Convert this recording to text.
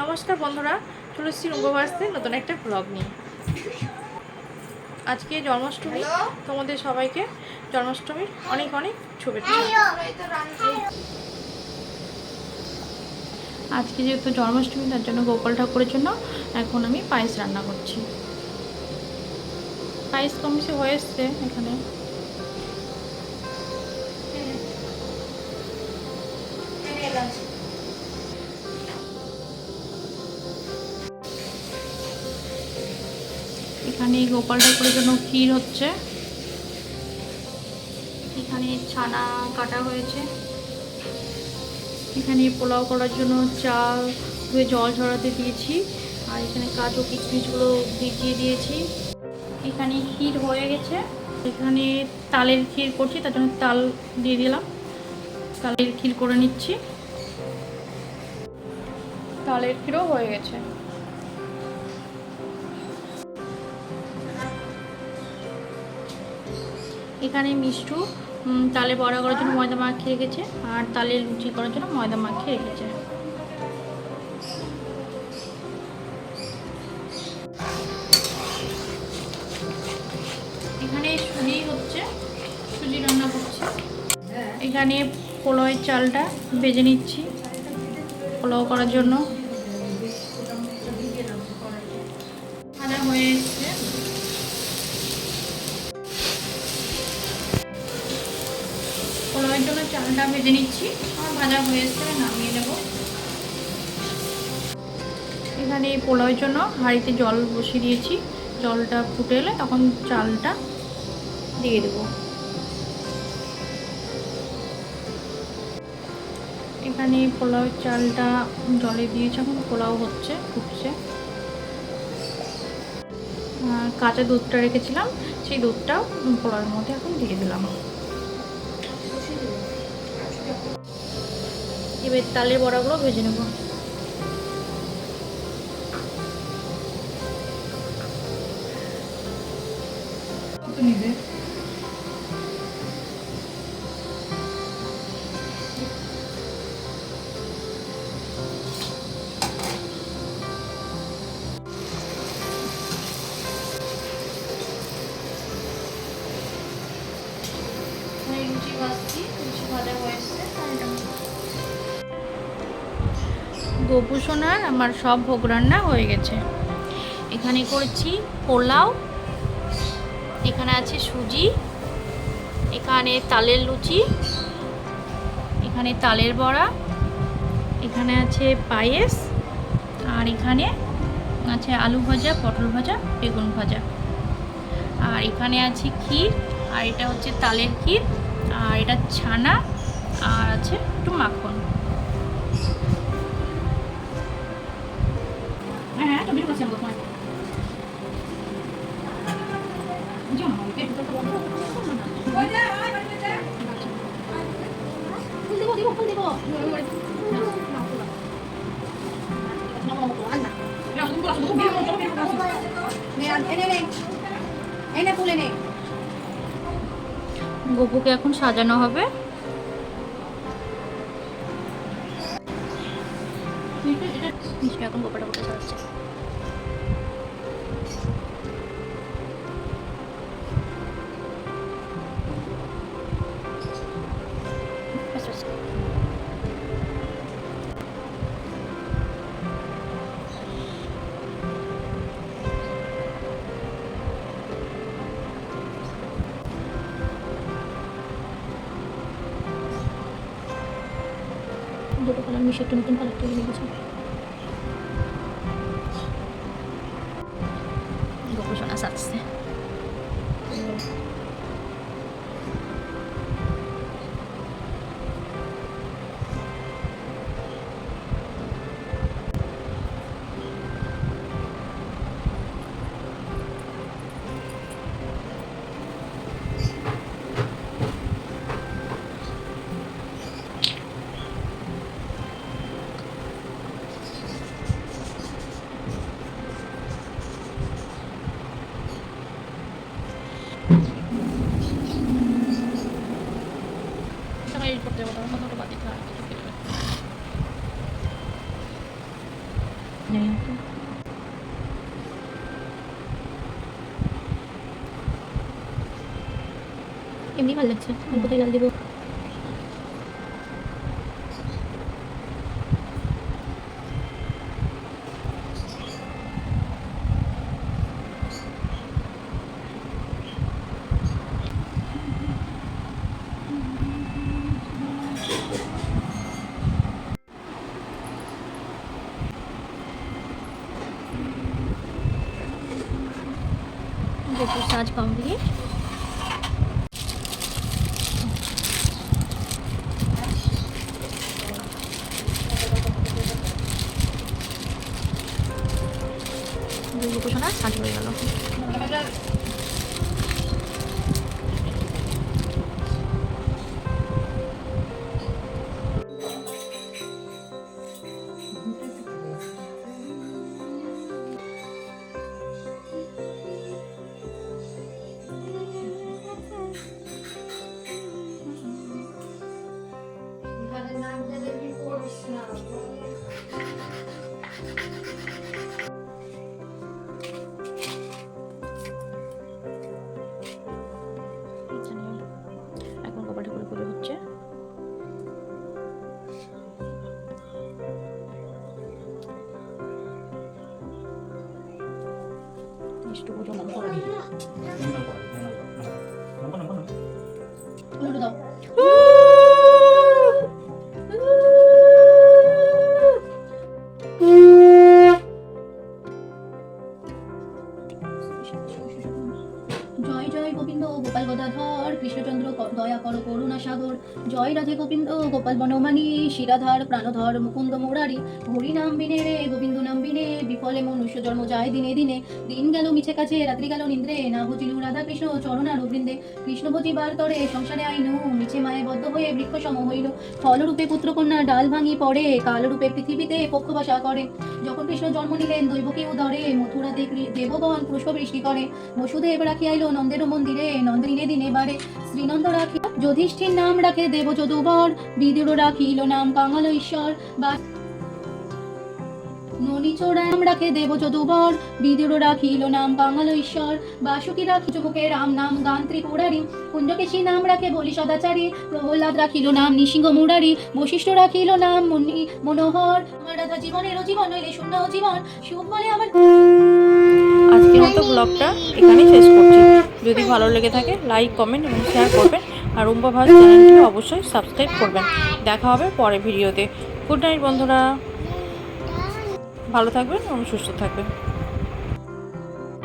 নমস্কার বন্ধুরা তুলসী রঙ্গবাসতে নতুন একটা ব্লগ নিয়ে। আজকে জন্মাষ্টমী তোমাদের সবাইকে জন্মাষ্টমীর অনেক অনেক শুভেচ্ছা। আজকে যেহেতু জন্মাষ্টমী তার জন্য গোপাল ঠাকুরের জন্য এখন আমি পায়েস রান্না করছি। পায়েস কমসে হয়ে এসছে এখানে। এখানে গোপাল ঠাকুরের জন্য ক্ষীর হচ্ছে। এখানে ছানা কাটা হয়েছে। এখানে পোলাও করার জন্য চাল ধুয়ে জল ঝরাতে দিয়েছি। আর এখানে কাজু কিশমিশগুলো ভিজিয়ে দিয়েছি। এখানে ক্ষীর হয়ে গেছে। এখানে তালের ক্ষীর করছি, তার জন্য তাল দিয়ে দিলাম। তালের ক্ষীর করে নিচ্ছি। তালের ক্ষীরও হয়ে গেছে। এখানে মিষ্টু তালে বড়া করার জন্য ময়দা মাখিয়ে রেখেছে আর তালে লুচি করার জন্য ময়দা মাখিয়ে রেখেছে। এখানে সুজি হচ্ছে, সুজি রান্না করছে। এখানে পোলাওয়ের চালটা ভেজে নিচ্ছি, পোলাও করার জন্য। পোলাওয়ের ভেজে নিচ্ছি। আমার ভাজা হয়ে এসছে নামিয়ে নেব। এখানে এই পোলাওয়ের জন্য হাঁড়িতে জল বসিয়ে দিয়েছি। জলটা ফুটে এলে তখন চালটা দিয়ে দেবো। এখানে পোলাওয়ের চালটা জলে দিয়েছে, এখন পোলাও হচ্ছে, ফুটছে। কাঁচা দুধটা রেখেছিলাম, সেই দুধটাও পোলাওয়ের মধ্যে এখন দিয়ে দিলাম। এবার তালের বড়াগুলো ভেজে নেব। লুচি ভাজছি লুচি ভাজা হয়েছে। গোপু সোনার আমার সব ভোগ রান্না হয়ে গেছে। এখানে করেছি পোলাও, এখানে আছে সুজি, এখানে তালের লুচি, এখানে তালের বড়া, এখানে আছে পায়েস, আর এখানে আছে আলু ভাজা, পটল ভাজা, বেগুন ভাজা। আর এখানে আছে ক্ষীর, আর এটা হচ্ছে তালের ক্ষীর, আর এটা ছানা, আর আছে একটু মাখন। গপুকে এখন সাজানো হবে। এখন গোপাটা গোপা সাজাচ্ছে। আমি একটু নতুন কালারটা কিনে গেছি Go push on 언제보다 한 번으로 많이 다 알려주기를 안녕히 계세요 힘이 갈렸지. 응. 보다 날리고. গোপুর সাজ কমপ্লিট দুর্গোপোষণা সাজ হয়ে গেল। 你是主播就能做。不知道。জয় জয় গোবিন্দ গোপাল গদাধর, কৃষ্ণচন্দ্র দয়া করো করুণা সাগর। জয় রাধে গোবিন্দ গোপাল বনমানি শিরাধার প্রাণধর মুকুন্দ মুরারি। হরি নাম বিনে রে, গোবিন্দ নাম বিনে, বিফলে মনুষ্য জন্ম যায় দিনে দিনে। দিন গেল মিছে কাছে, রাত্রি গেল নিন্দ্রে, না বুঝিলু রাধা কৃষ্ণ চরণার বৃন্দে। কৃষ্ণ বুঝিবার তরে, সংসারে আইনু, মিছে মায়ে বদ্ধ হয়ে বৃক্ষ সম হইল। ফলরূপে পুত্রকন্যা ডাল ভাঙি পড়ে, কালরূপে পৃথিবীতে পক্ষ বাসা করে। যখন কৃষ্ণ জন্ম নিলেন দৈবকী উদরে, মথুরাতে দেবগণ পুষ্প বৃষ্টি করে। বসুদেব রাখি আইলো নন্দের মন্দিরে নন্দিনে দিনে বারে। শ্রীনন্দ রাখি যধিষ্ঠির নাম রাখে দেব যদুবর, বিদুর রাখিল নাম কাঙাল ঈশ্বর বা ননিচোড়া নাম রাখে দেব যদুবর, বিদুর রাখিল নাম কাঙাল ঈশ্বর বাসুকি রাখি চুমুকে রাম নাম গান ত্রিপুরারি। কুঞ্জকেশী নাম রাখে বলি সদাচারী। প্রহ্লাদ রাখিল নাম নিসিংহ মুরারি। বশিষ্ঠ রাখিল নাম মুনি মনোহর। আমার রাধা জীবনের জীবন হইলে শূন্য জীবন। সুখ বলে আমার আজকের মতো ব্লগটা এখানেই শেষ করছি। যদি ভালো লেগে থাকে লাইক কমেন্ট এবং শেয়ার করবেন। আর রুম্বা ভাস চ্যানেলটি অবশ্যই সাবস্ক্রাইব করবেন। দেখা হবে পরে ভিডিওতে গুড নাইট বন্ধুরা। ভালো থাকবেন এবং সুস্থ থাকবেন।